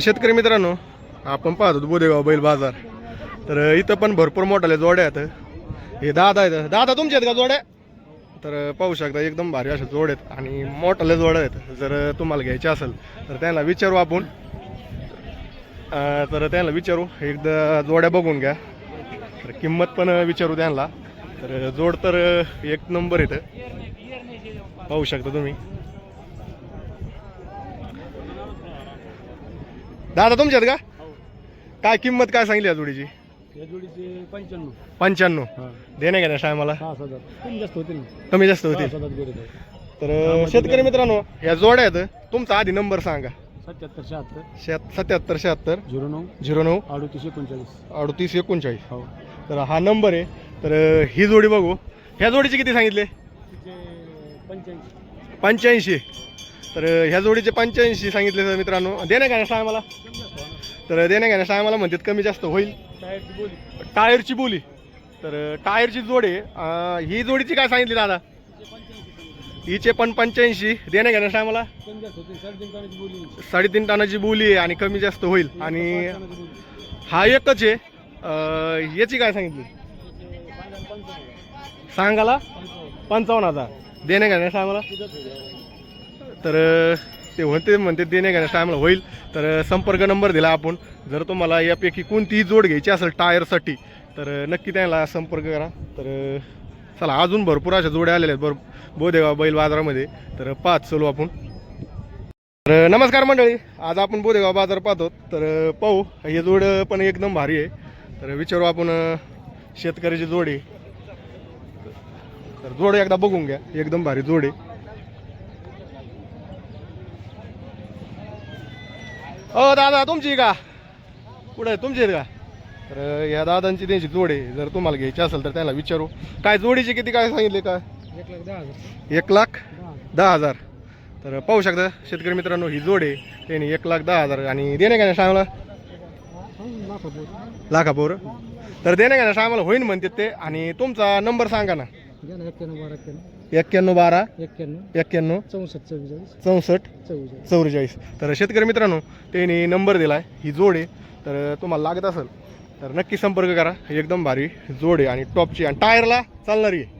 शेतकरी मित्रांनो आपण पाहतो बोदेगाव बैल बाजार. तर इथं पण भरपूर मोठाले जोड्या आहेत. हे दादा आहेत. दादा तुमचे आहेत का जोड्या? तर पाहू शकता एकदम भारी अशा जोड आहेत आणि मोठाले जोड्या आहेत. जर तुम्हाला घ्यायचे असेल तर त्यांना विचारू आपण. तर त्यांना विचारू. एकदा जोड्या बघून घ्या. तर किंमत पण विचारू त्यांना. तर जोड तर एक नंबर येतं पाहू शकता तुम्ही. दादा तुमचे आहेत का काय किंमत काय सांगली या जोडीची? या जोडीचे पंच्याण्णव. पंच्याण्णव. हा. देणे का टायमाला हजार. कमी जास्त होतील ना. कमी जास्त तर शेतकरी मित्रांनो या जोड्या आहेत. तुमचा आधी नंबर सांगा. सत्याहत्तर शहात्तर. शहात सत्याहत्तर शहात्तर. झिरो नऊ. झिरो नऊ. अडतीस एकोणचाळीस. अडतीस एकोणचाळीस. हो. तर हा नंबर आहे. तर ही जोडी बघू. ह्या जोडीचे किती सांगितले? तिचे पंच्याऐंशी. पंच्याऐंशी. तर ह्या जोडीचे पंच्याऐंशी सांगितले तर मित्रांनो. देणे घेण्यास आम्हाला तर देणे घेण्यास टायमाला म्हणतात कमी जास्त होईल. टायरची बोली. तर टायरची जोडे ही जोडीची काय सांगितली दादा? हिचे पण पंच्याऐंशी. देणे घेण्यास टायमाला साडेतीन टनाची बोली आहे आणि कमी जास्त होईल. आणि हा एकच आहे. याची काय सांगितली? सांगाला पंचावन्न हजार. देणे घेण्यास आम्हाला तर ते म्हणते म्हणते देणे घेण्यास टायमाला होईल. तर संपर्क नंबर दिला आपण. जर तुम्हाला यापैकी कोणतीही जोड घ्यायची असेल टायरसाठी तर नक्की त्यांना संपर्क करा. तर चला अजून भरपूर अशा जोड्या आलेल्या आहेत. भर बोदेगाव बैल बाजारामध्ये. तर पाच चलू आपण. तर नमस्कार मंडळी. आज आपण बोदेगाव बाजार पाहतो. तर पाहू हे जोड पण एकदम भारी आहे. तर विचारू आपण शेतकऱ्याची जोड. आहे तर जोड एकदा बघून घ्या. एकदम भारी जोड आहे. अ दादा तुमची का? कुठं आहे? तुमची आहेत का? तर या दादांची त्यांची जोड आहे. जर तुम्हाला घ्यायची असेल तर त्यांना विचारू. काय जोडीची किती काय सांगितले का? एक लाख दहा हजार. एक लाख दहा हजार तर पाहू शकता शेतकरी मित्रांनो ही जोड आहे. त्यांनी एक लाख दहा हजार. आणि देणे का नाही सांगला लाखापूर. पोरं तर देणे का नाही सांगायला होईन म्हणतात ते. आणि तुमचा नंबर सांगा ना. ना एक्क्याण्णव बारा. एक्क्याण्णव. एक्क्याण्णव. चौसष्ट चव्वेचाळीस. चौसष्ट. चव्वेचाळीस चौवेचाळीस. तर शेतकरी मित्रांनो त्यांनी नंबर दिला आहे ही जोड आहे. तर तुम्हाला लागत असेल तर नक्की संपर्क करा. एकदम भारी जोड आहे आणि टॉपची. आणि टायरला चालणारी आहे.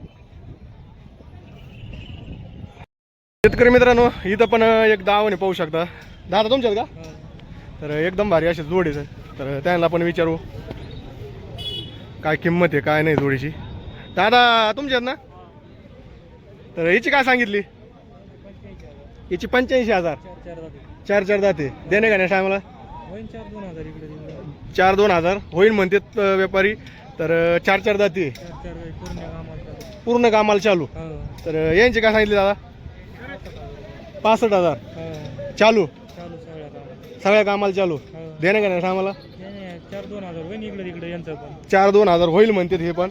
शेतकरी मित्रांनो इथं पण एक दावणे पाहू शकता. दादा तुमच्यात का? तर एकदम भारी अशी जोड आहे तर त्यांना पण विचारू. काय किंमत आहे काय नाही जोडीची. दादा तुमच्यात ना? तर हिची काय सांगितली? हिची पंच्याऐंशी हजार. चार चार जाते देणे का नाही टायमाला होईन चार दोन हजार. होईल म्हणतात व्यापारी. तर चार चार जाते पूर्ण आम्हाला कामाला चालू. हो. तर यांची काय सांगितली दादा? पासष्ट हजार. हो. चालू. सगळ्या कामाला. चालू. हो. देणे का नाही नाही, चार दोन हजार होईल म्हणतात हे पण.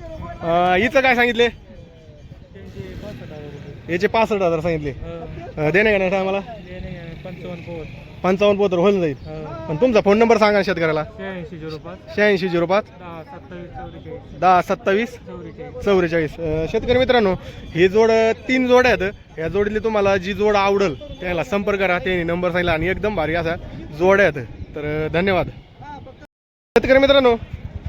हिचं काय सांगितले त्यांचे पासष्ट हजार रुपये याचे पासष्ट हजार सांगितले. अं, देणे का नाही नाही, पंचावन्न पोहोच पंचावन्न पोतर होईल जाईल. हो. पण तुमचा फोन नंबर सांगा ना शेतकऱ्याला. शहाऐंशी झिरो पाच. शहाऐंशी झिरो पाच. दहा सत्तावीस चौवेचाळीस दहा सत्तावीस चौवेचाळीस चौवेचाळीस अं, शेतकरी मित्रांनो ही जोड अं, तीन जोड आहेत. या जोडीतली तुम्हाला जी जोड आवडेल त्याला संपर्क करा त्यांनी नंबर सांगितला आणि एकदम भारी असा जोड आहेत. तर अं, धन्यवाद. शेतकरी मित्रांनो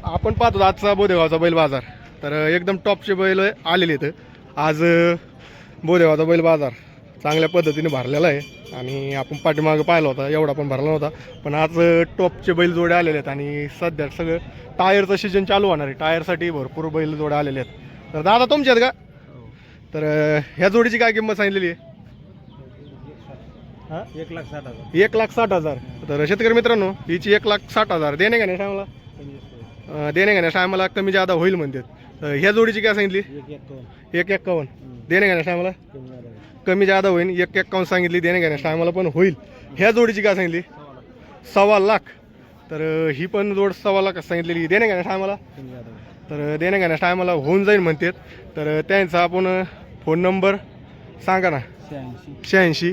आपण पाहतो आजचा बोदेगावचा बैल बाजार. तर अं, एकदम टॉपचे बैल आलेले आहेत. आज अं, बोदेगावचा बैल बाजार चांगल्या पद्धतीने भरलेला आहे. आणि आपण पाठीमागं पाहिला होता एवढा पण भरला नव्हता. पण आज टॉपचे बैल जोडे आलेले आहेत आणि सध्या सगळं टायरचं सीजन चालू होणार आहे. टायरसाठी भरपूर बैल जोडे आलेले आहेत. तर दादा तुमचे आहेत का? तर ह्या जोडीची काय किंमत सांगितलेली आहे? एक लाख साठ हजार एक लाख साठ हजार. तर शेतकरी मित्रांनो हिची एक लाख साठ हजार. देणे का नाही टायमाला देणे का नाही टायमाला कमी जादा होईल म्हणतात. ह्या जोडीची काय सांगितली? एक एक एक एक्कावन्न देणे नाही टायमाला कमी जादा होईल एक एक्कावन्न सांगितली देणे नाही टायमाला पण होईल. ह्या जोडीची काय सांगितली? सव्वा लाख. तर ही पण जोड सव्वा लाख सांगितलेली. देणे नाही टायमाला तर देणे नाही टायमाला होऊन जाईल म्हणतात. तर त्यांचा आपण फोन नंबर सांगा ना. शहाऐंशी.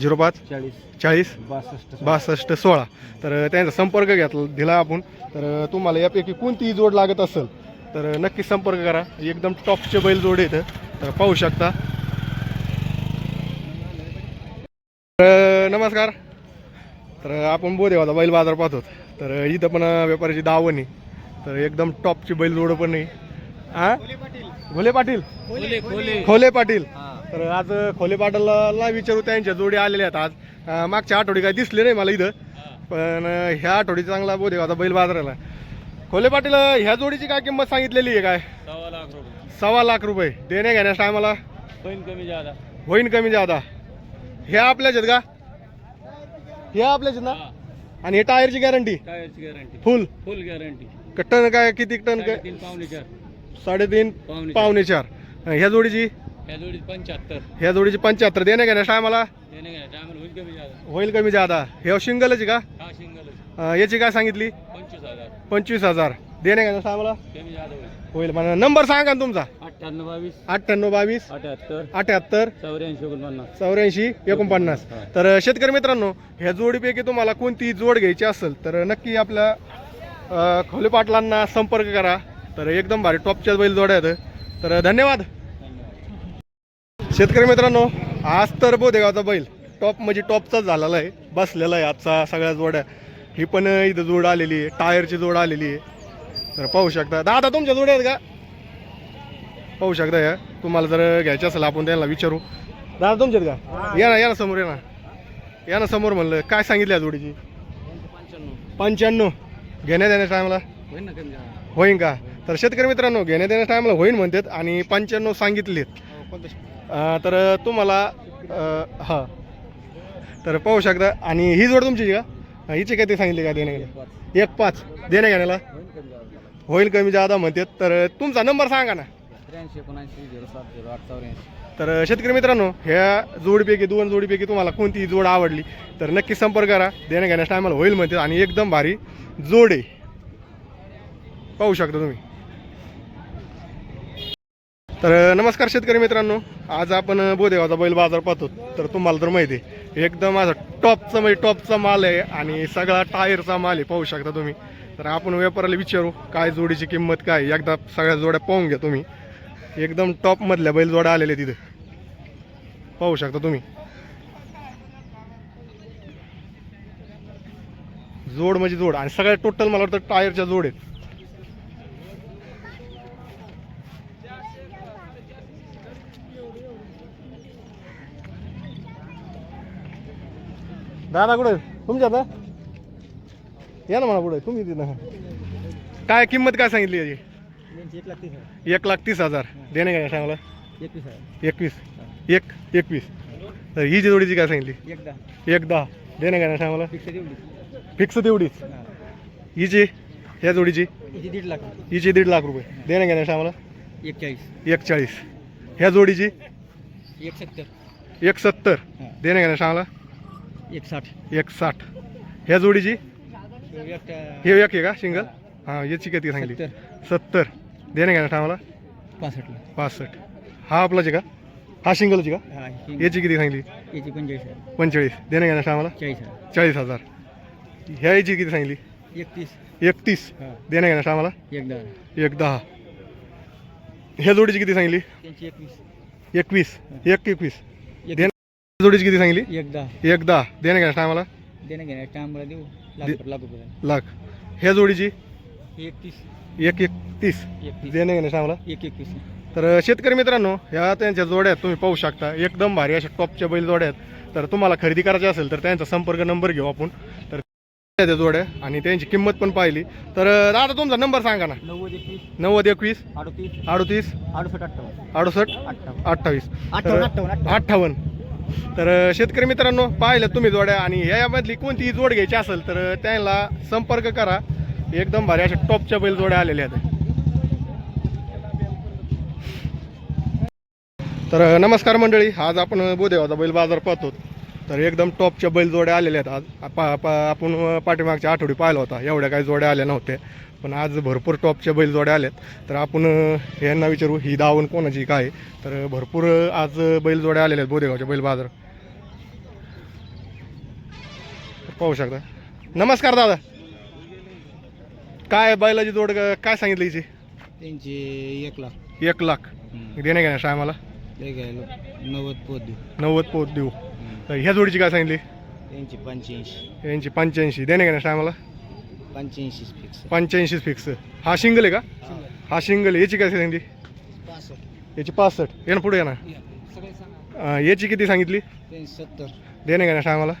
झिरो पाच. चाळीस. चाळीस. बासष्ट. बासष्ट सोळा. तर त्यांचा संपर्क घेतला दिला आपण. तर तुम्हाला यापैकी कोणतीही जोड लागत असेल तर नक्की संपर्क करा. एकदम टॉपचे बैल जोडे इथं तर पाहू शकता. तर नमस्कार. तर आपण बोदेगावचा बैल बाजार पाहतो. तर इथं पण व्यापाऱ्याची दावण आहे तर एकदम टॉपची बैल जोडं पण नाही हा घोले पाटील. खोले पाटील. तर आज खोले पाटीलला विचारू त्यांच्या जोडी आलेल्या आहेत आज. मागच्या आठवडी काय दिसले नाही मला इथं. पण ह्या आठवडी चांगला बोदेगावचा बैल बाजाराला. खोले पाटील ह्या जोडीची काय किंमत सांगितलेली आहे काय? सव्वा लाख रुपये. सव्वा लाख रुपये. देणे घेण्यास टायमाला पैन कमी जादा. होईन कमी जादा. हे आपल्याच आहेत का? हे आपल्याच आहेत ना? आणि हे टायरची गॅरंटी टायरची guarantee full full guarantee ton काय किती टन काय? तीन पावणे चार. साडेतीन पावणे पावणे चार. ह्या जोडीची? ह्या जोडीत पंच्याहत्तर. ह्या जोडीची पंच्याहत्तर. देणे घेण्यास टायमाला त्याने काय टायमाला होईल कमी जादा. होईल कमी जादा. हे सिंगलच आहे का? हा सिंगल अं, याची काय सांगितली? पंचवीस हजार. देणे टायमाला कमी जादा होईल. मला नंबर सांगा ना तुमचा. अठ्ठ्याण्णव बावीस. अठ्ठ्याण्णव बावीस. अठ्याहत्तर. अठ्याहत्तर. चौऱ्याऐंशी एकोणपन्नास. चौऱ्याऐंशी एकोणपन्नास. तर शेतकरी मित्रांनो ह्या जोडीपैकी तुम्हाला कोणती जोड घ्यायची असेल तर नक्की आपल्या खोले पाटलांना संपर्क करा. तर एकदम भारी टॉपच्या बैल जोड्या आहेत. तर धन्यवाद. शेतकरी मित्रांनो आज तर बोदेगावचा बैल टॉप म्हणजे टॉपचाच झालेला आहे. बसलेला आहे आजचा सगळ्या जोड्या. ही पण इथं जोड आलेली आहे. टायरची जोड आलेली आहे. तर पाहू शकता. दादा तुमच्या जोड आहेत का? पाहू शकता या. तुम्हाला जर घ्यायचं असेल आपण त्यांना विचारू. दादा तुमच्यात का? या ना या ना समोर या ना. या ना समोर म्हणलं. काय सांगितलं या जोडीची? पंच्याण्णव. घेण्यात येण्याच्या टायमाला? होईन का? तर शेतकरी मित्रांनो घेण्यात येण्याच्या टायमाला होईन म्हणतात आणि पंच्याण्णव सांगितलेत. तर तुम्हाला हां हा. तर पाहू शकता. आणि ही जोड तुमची का? हा, हिची काय ते सांगितले का देणे एक पाच. देणे घेण्याला? होईल कमी जादा म्हणतात तर तुमचा नंबर सांगा ना. त्र्याऐंशी एकोणऐंशी झिरो सात झिरो आठ चौऱ्याऐंशी. तर शेतकरी मित्रांनो ह्या जोडीपैकी दोन जोडीपैकी तुम्हाला कोणती जोड आवडली तर नक्की संपर्क करा. देण्या घेण्यास टायमाला होईल म्हणते आणि एकदम भारी जोड आहे पाहू शकता तुम्ही. तर नमस्कार शेतकरी मित्रांनो. आज आपण बोदेगावचा बैल बाजार पाहतो. तर तुम्हाला तर माहिती आहे एकदम असं टॉपचं म्हणजे टॉपचा माल आहे आणि सगळा टायरचा माल आहे पाहू शकता तुम्ही. तर आपण व्यापाराला विचारू काय जोडीची किंमत काय? एकदा सगळ्या जोड्या पाहून घ्या तुम्ही. एकदम टॉपमधल्या बैलजोड्या आलेल्या तिथे. पाहू शकता तुम्ही. जोड म्हणजे जोड. आणि सगळ्या टोटल मला वाटतं टायरच्या जोड आहेत. दादा कुठे? तुमच्या आता? या ना मला पुढे तुम्ही तिथं. काय किंमत काय सांगितली याची? एक लाख तीस हजार. देणे काय सांगा एकवीस एक एकवीस. तर ही जी जोडीची काय सांगितली? एक दहा. देणे काय सांगा मला फिक्स तेवढी फिक्स तेवढीच. हिची ह्या जोडीची? दीड लाख हिची दीड लाख रुपये. देणे काय सांगा मला एक चाळीस एक चाळीस ह्या जोडीची? एक सत्तर एक सत्तर. देणे काय सांगा एक साठ एक साठ ह्या जोडीची? हे एक आहे का सिंगल? हां. याची किती सांगितली सत्तर. देणे काय सांगा मला पासष्टला. पासष्ट. हा आपलाच आहे का? हा सिंगलची का? हा याची किती सांगितली याची पंचेचाळीस पंचेचाळीस. देणे काय सांगा मला चाळीस हजार चाळीस हजार. ह्या याची किती सांगितली एकतीस. एकतीस. देणे काय सांगा मला एक दहा. एक दहा. ह्या जोडीची किती त्यांची एकवीस. एकवीस. एक एकवीस. जोडीची किती सांगितली? एक दहा एक दहा देणे टायमाला? देणं घेण्या टाइमला देऊ. लाख लाख रुपये लाख. ह्या जोडीची? एकतीस. एक एकतीस एकतीस. देणे घेण्या टायमाला? एक एकवीस तर शेतकरी मित्रांनो ह्या त्यांच्या जोड्या आहेत तुम्ही पाहू शकता एकदम भारी अशा टॉपच्या बैल जोड्या आहेत तर तुम्हाला खरेदी करायची असेल तर त्यांचा संपर्क नंबर घेऊ आपण. तर त्या जोड्या आणि त्यांची किंमत पण पाहिली. तर दादा तुमचा नंबर सांगा ना. नव्वद एकवीस. नव्वद एकवीस. अडतीस. अडतीस. अडुसष्ट अठ्ठावन्न. अडुसष्ट अठ्ठावीस. अठ्ठावन्न. अठ्ठावन्न. तर शेतकरी मित्रांनो पाहिलं तुम्ही जोड्या आणि यामधली कोणतीही जोड घ्यायची असेल तर त्यांना संपर्क करा. एकदम भारी अशा टॉपच्या बैल जोड्या आलेल्या आहेत. तर नमस्कार मंडळी. आज आपण बोदेवाचा बैल बाजार पाहतो. तर एकदम टॉपच्या बैल जोड्या आलेल्या आहेत आज. पा पा आपण पाठीमागच्या आठवडी पाहिला होता. एवढ्या काही जोड्या आल्या नव्हत्या. पण आज भरपूर टॉपच्या बैल जोड्या आल्यात तर आपण यांना विचारू ही दावण कोणाची काय? तर भरपूर आज बैल जोड्या आलेल्या आहेत बोदेगावच्या बैल बाजार. पाहू शकता. नमस्कार दादा. काय बैलाची जोड काय सांगितलं हिची? त्यांचे एक लाख. एक लाख. देणे घेण्यास आम्हाला ते घ्यायला नव्वद पोत देऊ. नव्वद पोत देऊ. तर ह्या जोडीची काय सांगितली? त्यांची पंच्याऐंशी. यांची पंच्याऐंशी. देणे का टायमाला? पंच्याऐंशी फिक्स पंच्याऐंशीच फिक्स हा शिंगल आहे का? हा शिंगल याची काय सांगितली? याची पासष्ट. येणं पुढे येणार. अं, याची किती सांगितली? सत्तर. देणे का टायमाला?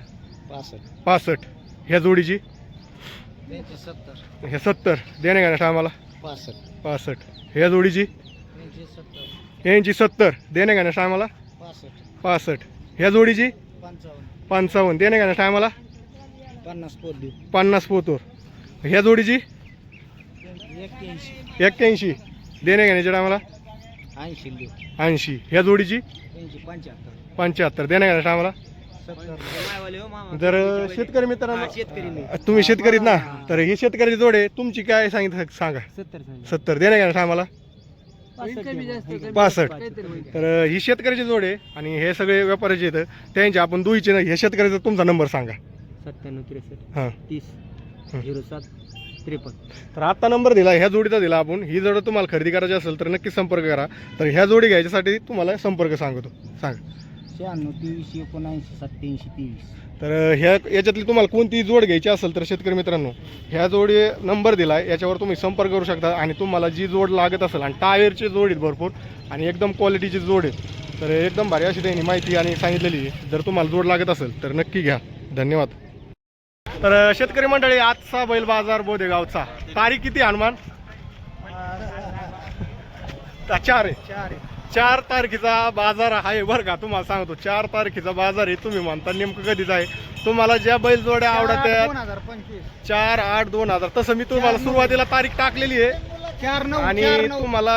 पासष्ट. पासष्ट. ह्या जोडीची? त्यांची सत्तर. हे सत्तर. देणे का टायमाला? पासष्ट. पासष्ट. ह्या जोडीची? त्यांची सत्तर. यांची सत्तर. देणे का टायमाला? पासष्ट. पासष्ट. ह्या जोडीची? पंचावन्न. पंचावन्न. देणे का टायमाला? पन्नास पोत पन्नास पोतोर ह्या जोडीची? एक्क्याऐंशी. देणे घेण्याच्या टायमाला? ऐंशी ऐंशी. ह्या जोडीची? पंच्याहत्तर. पंच्याहत्तर. देणे घेण्याच्या टायमाला? सत्तर. जर शेतकरी मित्रांनो शेतकरी तुम्ही शेतकरीत ना? तर ही शेतकऱ्याची जोड आहे तुमची काय सांगितलं सांगा. सत्तर सत्तर. देणे घेण्याच्या टायमाला? पासष्ट तर ही शेतकऱ्याची जोड आहे आणि हे सगळे व्यापाऱ्याचे आहेत त्यांचे आपण दुईचे नाही हे शेतकऱ्याचा तुमचा नंबर सांगा. सत्त्याण्णव त्रेसष्ट. हां. तीस. झिरो सात. त्रेपन्न. तर आत्ता नंबर दिला ह्या जोडीचा दिला आपण. ही जोड तुम्हाला खरेदी करायची असेल तर नक्कीच संपर्क करा. तर ह्या जोडी घ्यायच्यासाठी तुम्हाला संपर्क सांगतो. सांगा. शहाण्णव तेवीस एकोणऐंशी सत्याऐंशी तेवीस तर ह्या याच्यातली तुम्हाला कोणतीही जोड घ्यायची असेल तर शेतकरी मित्रांनो ह्या जोडी नंबर दिला आहे याच्यावर तुम्ही संपर्क करू शकता आणि तुम्हाला जी जोड लागत असेल आणि टायरची जोड आहेत भरपूर आणि एकदम क्वालिटीची जोड आहे तर एकदम भारी अशी त्यांनी माहिती आणि सांगितलेली जर तुम्हाला जोड लागत असेल तर नक्की घ्या. धन्यवाद. तर शेतकरी मंडळी आजचा बैल बाजार बोदेगावचा. तारीख किती हनुमान? चार आहे. चार तारखेचा बाजार आहे बरं का तुम्हाला सांगतो चार तारखेचा बाजार आहे तुम्ही म्हणता नेमकं कधीच आहे. तुम्हाला ज्या बैल जोड्या आवडत आहेत चार आठ दोन हजार. तसं मी तुम्हाला सुरुवातीला तारीख टाकलेली आहे. आणि तुम्हाला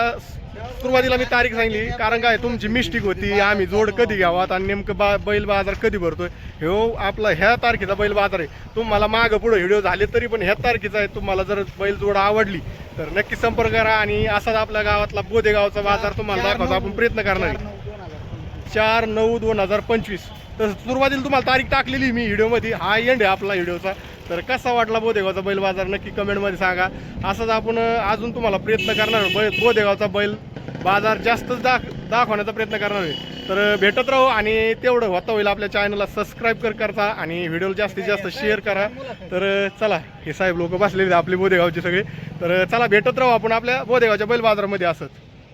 सुरुवातीला मी तारीख सांगली कारण काय तुमची मिस्टेक होती आम्ही जोड कधी घ्यावात आणि नेमकं बा बैल बाजार कधी भरतोय? ह्यो हो, आपला ह्या तारखेचा बैल बाजार आहे. तुम्हाला मागं पुढं व्हिडिओ झाले तरी पण ह्या तारखेचा आहे. तुम्हाला जर बैल जोड आवडली तर नक्की संपर्क करा आणि असाच आपल्या गावातला बोदेगावचा बाजार तुम्हाला दाखवतो. आपण प्रयत्न करणार चार नऊ दोन हजार पंचवीस चार नऊ दोन हजार पंचवीस. तर सुरुवातीला तुम्हाला तारीख टाकलेली मी व्हिडिओमध्ये. हा एंड आहे आपला व्हिडिओचा. तर कसा वाटला बोदेगावचा बैल बाजार? नक्की कमेंटमध्ये सांगा. असंच आपण अजून तुम्हाला प्रयत्न करणार बै बोदेगावचा बैल बाजार जास्तच दाख दाखवण्याचा प्रयत्न करणार आहे तर भेटत राहू आणि तेवढं होता होईल आपल्या चॅनलला सबस्क्राईब कर करता आणि व्हिडिओला जास्तीत जास्त शेअर करा. तर चला हे साहेब लोक बसलेले आपले बोदेगावचे सगळे. तर चला भेटत राहू आपण आपल्या बोदेगावच्या बैल बाजारामध्ये असंच.